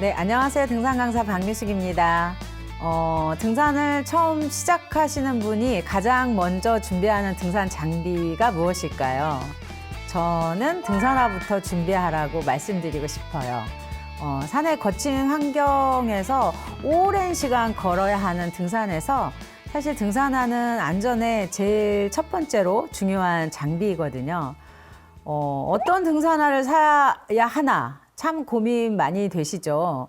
네, 안녕하세요. 등산 강사 박미숙입니다. 어, 등산을 처음 시작하시는 분이 가장 먼저 준비하는 등산 장비가 무엇일까요? 저는 등산화부터 준비하라고 말씀드리고 싶어요. 어, 산의 거친 환경에서 오랜 시간 걸어야 하는 등산에서 사실 등산화는 안전에 제일 첫 번째로 중요한 장비이거든요. 어, 어떤 등산화를 사야 하나 참 고민 많이 되시죠.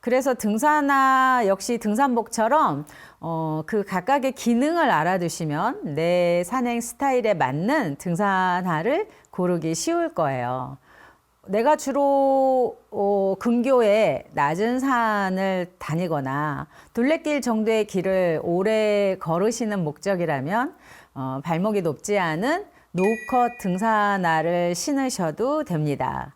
그래서 등산화 역시 등산복처럼 어, 그 각각의 기능을 알아두시면 내 산행 스타일에 맞는 등산화를 고르기 쉬울 거예요. 내가 주로 어, 근교의 낮은 산을 다니거나 둘레길 정도의 길을 오래 걸으시는 목적이라면 어, 발목이 높지 않은 노컷 등산화를 신으셔도 됩니다.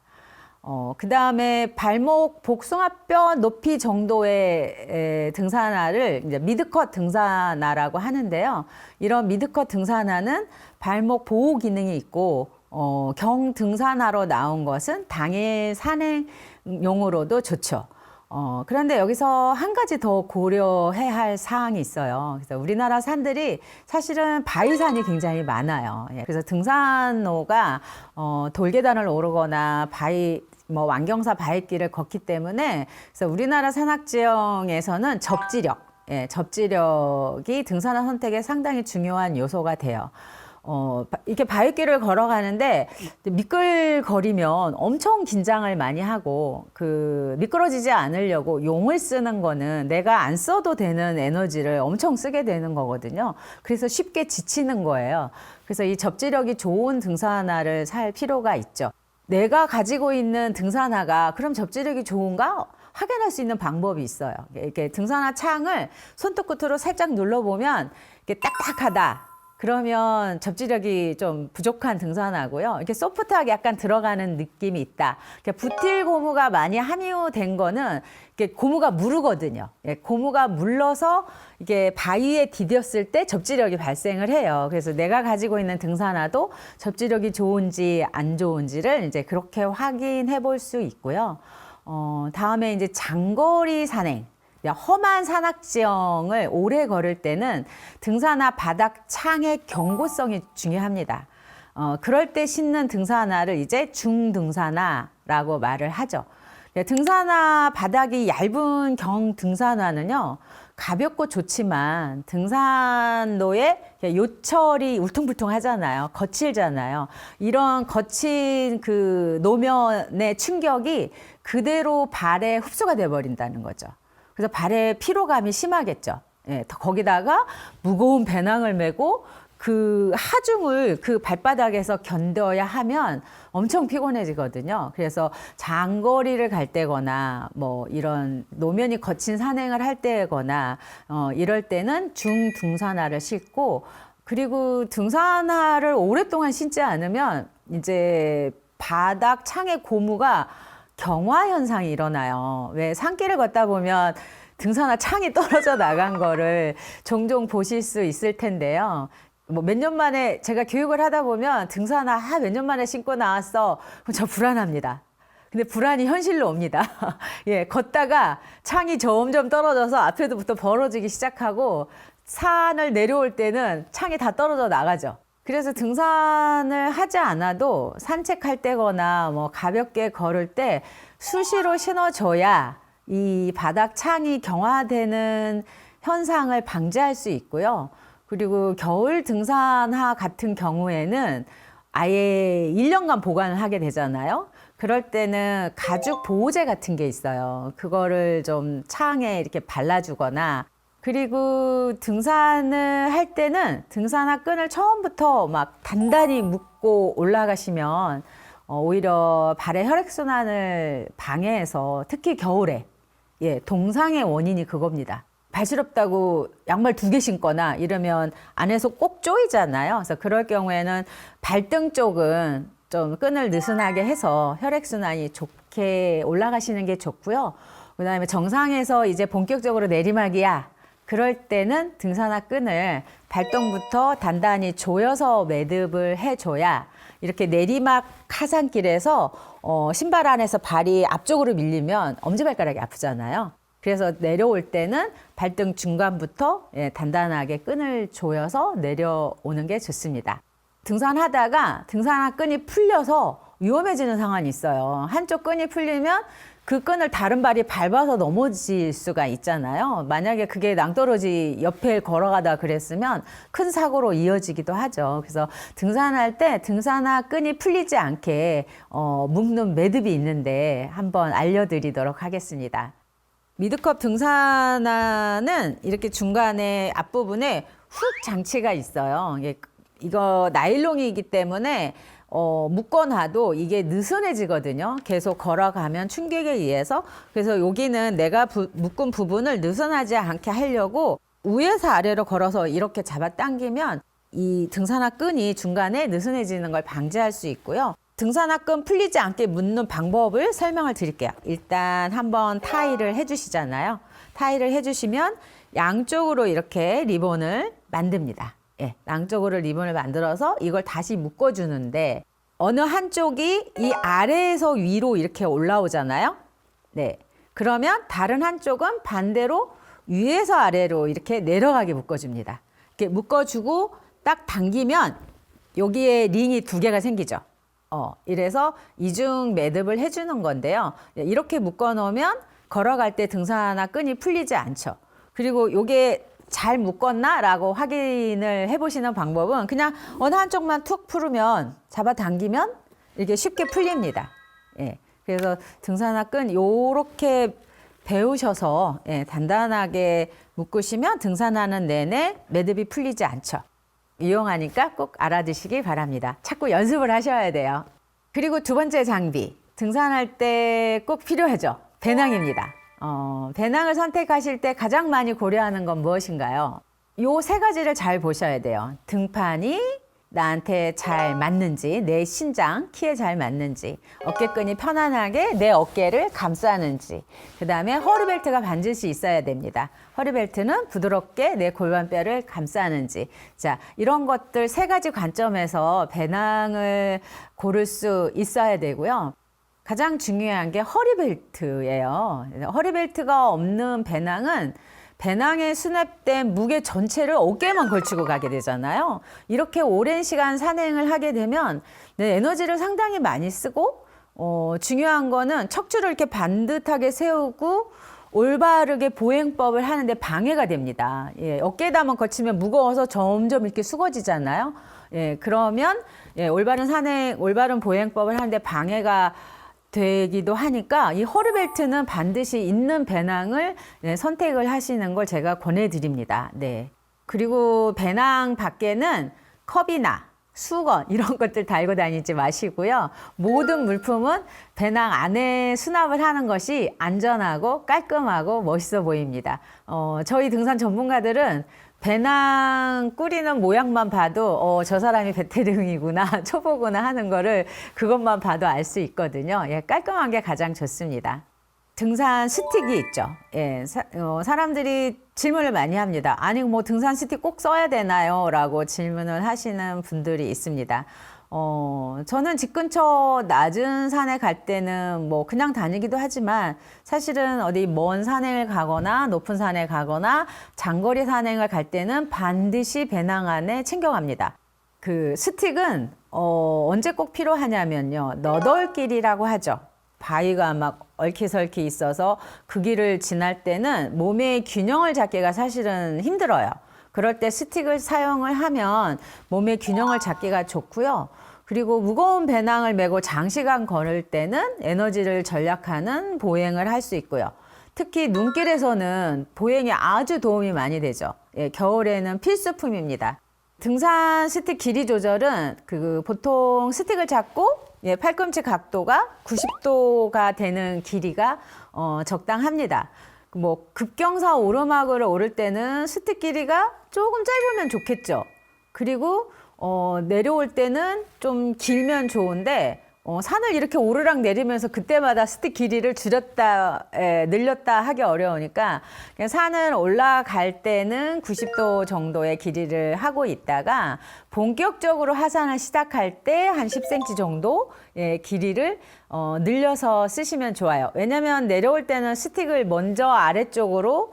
어, 그 다음에 발목 복숭아뼈 높이 정도의 에, 등산화를 이제 미드컷 등산화라고 하는데요. 이런 미드컷 등산화는 발목 보호 기능이 있고 어, 경 등산화로 나온 것은 당일 산행용으로도 좋죠. 어, 그런데 여기서 한 가지 더 고려해야 할 사항이 있어요. 그래서 우리나라 산들이 사실은 바위산이 굉장히 많아요. 예, 그래서 등산로가 어, 돌계단을 오르거나 바위 뭐 완경사 바위길을 걷기 때문에 그래서 우리나라 산악 지형에서는 접지력, 예, 접지력이 등산화 선택에 상당히 중요한 요소가 돼요. 어, 바- 이렇게 바위길을 걸어가는데 미끌거리면 엄청 긴장을 많이 하고 그 미끄러지지 않으려고 용을 쓰는 거는 내가 안 써도 되는 에너지를 엄청 쓰게 되는 거거든요. 그래서 쉽게 지치는 거예요. 그래서 이 접지력이 좋은 등산화를 살 필요가 있죠. 내가 가지고 있는 등산화가 그럼 접지력이 좋은가? 확인할 수 있는 방법이 있어요. 이렇게 등산화 창을 손톱 끝으로 살짝 눌러보면 이게 딱딱하다. 그러면 접지력이 좀 부족한 등산화고요. 이렇게 소프트하게 약간 들어가는 느낌이 있다. 이렇게 부틸 고무가 많이 함유된 거는 이렇게 고무가 무르거든요. 예, 고무가 물러서 이게 바위에 디뎠을 때 접지력이 발생을 해요. 그래서 내가 가지고 있는 등산화도 접지력이 좋은지 안 좋은지를 이제 그렇게 확인해 볼 수 있고요. 어, 다음에 이제 장거리 산행. 험한 산악 지형을 오래 걸을 때는 등산화 바닥 창의 경고성이 중요합니다. 어, 그럴 때 신는 등산화를 이제 중등산화라고 말을 하죠. 네, 등산화 바닥이 얇은 경 등산화는요, 가볍고 좋지만 등산로에 요철이 울퉁불퉁 하잖아요. 거칠잖아요. 이런 거친 그 노면의 충격이 그대로 발에 흡수가 돼 버린다는 거죠. 그래서 발에 피로감이 심하겠죠. 예, 더 거기다가 무거운 배낭을 메고 그 하중을 그 발바닥에서 견뎌야 하면 엄청 피곤해지거든요. 그래서 장거리를 갈 때거나 뭐 이런 노면이 거친 산행을 할 때거나 어 이럴 때는 중등산화를 신고 그리고 등산화를 오랫동안 신지 않으면 이제 바닥 창의 고무가 경화 현상이 일어나요. 왜 산길을 걷다 보면 등산화 창이 떨어져 나간 거를 종종 보실 수 있을 텐데요. 뭐 몇 년 만에 제가 교육을 하다 보면 등산화 아, 몇 년 만에 신고 나왔어. 그럼 저 불안합니다. 근데 불안이 현실로 옵니다. 예, 걷다가 창이 점점 떨어져서 앞에도부터 벌어지기 시작하고 산을 내려올 때는 창이 다 떨어져 나가죠. 그래서 등산을 하지 않아도 산책할 때거나 뭐 가볍게 걸을 때 수시로 신어줘야 이 바닥 창이 경화되는 현상을 방지할 수 있고요. 그리고 겨울 등산화 같은 경우에는 아예 1년간 보관을 하게 되잖아요. 그럴 때는 가죽 보호제 같은 게 있어요. 그거를 좀 창에 이렇게 발라주거나 그리고 등산을 할 때는 등산화 끈을 처음부터 막 단단히 묶고 올라가시면 어, 오히려 발의 혈액순환을 방해해서 특히 겨울에 예, 동상의 원인이 그겁니다. 발시럽다고 양말 두 개 신거나 이러면 안에서 꼭 조이잖아요. 그래서 그럴 경우에는 발등 쪽은 좀 끈을 느슨하게 해서 혈액순환이 좋게 올라가시는 게 좋고요. 그 다음에 정상에서 이제 본격적으로 내리막이야. 그럴 때는 등산화 끈을 발동부터 단단히 조여서 매듭을 해줘야 이렇게 내리막 하산길에서 어, 신발 안에서 발이 앞쪽으로 밀리면 엄지발가락이 아프잖아요. 그래서 내려올 때는 발등 중간부터 예, 단단하게 끈을 조여서 내려오는 게 좋습니다. 등산하다가 등산화 끈이 풀려서 위험해지는 상황이 있어요. 한쪽 끈이 풀리면 그 끈을 다른 발이 밟아서 넘어질 수가 있잖아요. 만약에 그게 낭떠러지 옆에 걸어가다 그랬으면 큰 사고로 이어지기도 하죠. 그래서 등산할 때 등산화 끈이 풀리지 않게 어, 묶는 매듭이 있는데 한번 알려드리도록 하겠습니다. 미드컵 등산화는 이렇게 중간에 앞부분에 훅 장치가 있어요. 이거 나일론이기 때문에 어, 묶어놔도 이게 느슨해지거든요. 계속 걸어가면 충격에 의해서. 그래서 여기는 내가 부- 묶은 부분을 느슨하지 않게 하려고 위에서 아래로 걸어서 이렇게 잡아 당기면 이 등산화 끈이 중간에 느슨해지는 걸 방지할 수 있고요. 등산화 끈 풀리지 않게 묶는 방법을 설명을 드릴게요. 일단 한번 타이를 해주시잖아요. 타이를 해주시면 양쪽으로 이렇게 리본을 만듭니다. 예, 양쪽으로 리본을 만들어서 이걸 다시 묶어주는데 어느 한쪽이 이 아래에서 위로 이렇게 올라오잖아요. 네. 그러면 다른 한쪽은 반대로 위에서 아래로 이렇게 내려가게 묶어줍니다. 이렇게 묶어주고 딱 당기면 여기에 링이 두 개가 생기죠. 어, 이래서 이중 매듭을 해주는 건데요. 예, 이렇게 묶어 놓으면 걸어갈 때 등산화 끈이 풀리지 않죠. 그리고 요게 잘 묶었나 라고 확인을 해보시는 방법은 그냥 어느 한쪽만 툭 풀으면 잡아 당기면 이렇게 쉽게 풀립니다. 예. 그래서 등산화 끈 요렇게 배우셔서 예, 단단하게 묶으시면 등산하는 내내 매듭이 풀리지 않죠. 유용하니까 꼭 알아두시기 바랍니다. 자꾸 연습을 하셔야 돼요. 그리고 두 번째 장비. 등산할 때 꼭 필요하죠. 배낭입니다. 어, 배낭을 선택하실 때 가장 많이 고려하는 건 무엇인가요? 요 세 가지를 잘 보셔야 돼요. 등판이 나한테 잘 맞는지, 내 신장, 키에 잘 맞는지, 어깨끈이 편안하게 내 어깨를 감싸는지, 그 다음에 허리벨트가 반드시 있어야 됩니다. 허리벨트는 부드럽게 내 골반뼈를 감싸는지. 자, 이런 것들 세 가지 관점에서 배낭을 고를 수 있어야 되고요. 가장 중요한 게 허리벨트예요. 허리벨트가 없는 배낭은 배낭에 수납된 무게 전체를 어깨만 걸치고 가게 되잖아요. 이렇게 오랜 시간 산행을 하게 되면 내 에너지를 상당히 많이 쓰고 어, 중요한 거는 척추를 이렇게 반듯하게 세우고 올바르게 보행법을 하는데 방해가 됩니다. 예, 어깨에다만 거치면 무거워서 점점 이렇게 수거지잖아요. 예, 그러면 예, 올바른 산행, 올바른 보행법을 하는데 방해가 되기도 하니까 이 허리벨트는 반드시 있는 배낭을 네, 선택을 하시는 걸 제가 권해드립니다. 네. 그리고 배낭 밖에는 컵이나 수건 이런 것들 달고 다니지 마시고요. 모든 물품은 배낭 안에 수납을 하는 것이 안전하고 깔끔하고 멋있어 보입니다. 어, 저희 등산 전문가들은 배낭 꾸리는 모양만 봐도 어, 저 사람이 베테랑이구나 초보구나 하는 거를 그것만 봐도 알 수 있거든요. 예, 깔끔한 게 가장 좋습니다. 등산 스틱이 있죠. 예, 사, 어, 사람들이 질문을 많이 합니다. 아니, 뭐 등산 스틱 꼭 써야 되나요? 라고 질문을 하시는 분들이 있습니다. 어, 저는 집 근처 낮은 산에 갈 때는 뭐 그냥 다니기도 하지만 사실은 어디 먼 산행을 가거나 높은 산에 가거나 장거리 산행을 갈 때는 반드시 배낭 안에 챙겨갑니다. 그 스틱은 어, 언제 꼭 필요하냐면요. 너덜길이라고 하죠. 바위가 막 얽히설키 있어서 그 길을 지날 때는 몸의 균형을 잡기가 사실은 힘들어요. 그럴 때 스틱을 사용을 하면 몸의 균형을 잡기가 좋고요. 그리고 무거운 배낭을 메고 장시간 걸을 때는 에너지를 절약하는 보행을 할 수 있고요. 특히 눈길에서는 보행에 아주 도움이 많이 되죠. 예, 겨울에는 필수품입니다. 등산 스틱 길이 조절은 그 보통 스틱을 잡고 예, 팔꿈치 각도가 90도가 되는 길이가 어, 적당합니다. 뭐 급경사 오르막을 오를 때는 스틱 길이가 조금 짧으면 좋겠죠. 그리고 어, 내려올 때는 좀 길면 좋은데 어, 산을 이렇게 오르락 내리면서 그때마다 스틱 길이를 줄였다, 에, 늘렸다 하기 어려우니까 그냥 산을 올라갈 때는 90도 정도의 길이를 하고 있다가 본격적으로 하산을 시작할 때 한 10cm 정도 의 길이를 어, 늘려서 쓰시면 좋아요. 왜냐하면 내려올 때는 스틱을 먼저 아래쪽으로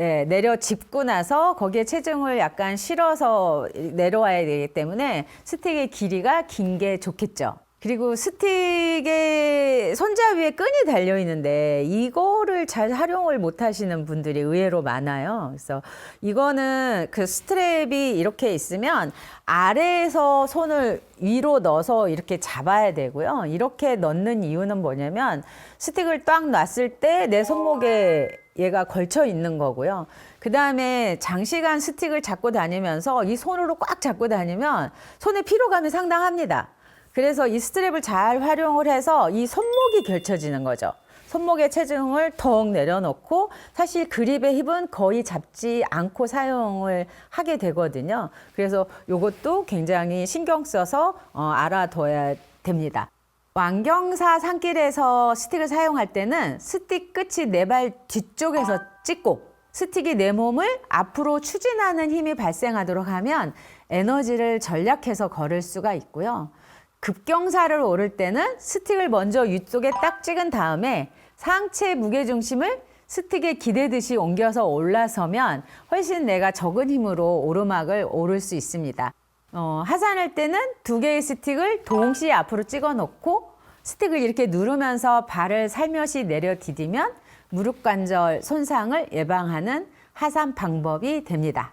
예, 내려 짚고 나서 거기에 체중을 약간 실어서 내려와야 되기 때문에 스틱의 길이가 긴 게 좋겠죠. 그리고 스틱의 손잡이에 끈이 달려 있는데 이거를 잘 활용을 못 하시는 분들이 의외로 많아요. 그래서 이거는 그 스트랩이 이렇게 있으면 아래에서 손을 위로 넣어서 이렇게 잡아야 되고요. 이렇게 넣는 이유는 뭐냐면 스틱을 딱 놨을 때 내 손목에 얘가 걸쳐 있는 거고요. 그 다음에 장시간 스틱을 잡고 다니면서 이 손으로 꽉 잡고 다니면 손에 피로감이 상당합니다. 그래서 이 스트랩을 잘 활용을 해서 이 손목이 결쳐지는 거죠. 손목의 체중을 더욱 내려놓고 사실 그립의 힙은 거의 잡지 않고 사용을 하게 되거든요. 그래서 이것도 굉장히 신경 써서 어, 알아둬야 됩니다. 왕경사 산길에서 스틱을 사용할 때는 스틱 끝이 내발 뒤쪽에서 찍고 스틱이 내 몸을 앞으로 추진하는 힘이 발생하도록 하면 에너지를 전략해서 걸을 수가 있고요. 급경사를 오를 때는 스틱을 먼저 위쪽에 딱 찍은 다음에 상체 무게중심을 스틱에 기대듯이 옮겨서 올라서면 훨씬 내가 적은 힘으로 오르막을 오를 수 있습니다. 어, 하산할 때는 두 개의 스틱을 동시에 앞으로 찍어 놓고 스틱을 이렇게 누르면서 발을 살며시 내려 디디면 무릎 관절 손상을 예방하는 하산 방법이 됩니다.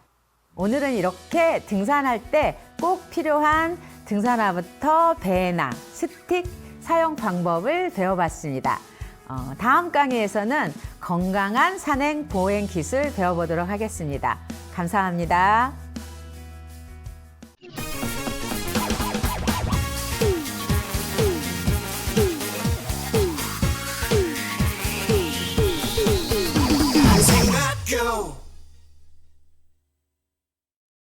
오늘은 이렇게 등산할 때 꼭 필요한 등산화부터 배낭, 스틱 사용 방법을 배워봤습니다. 어, 다음 강의에서는 건강한 산행 보행 기술 배워보도록 하겠습니다. 감사합니다.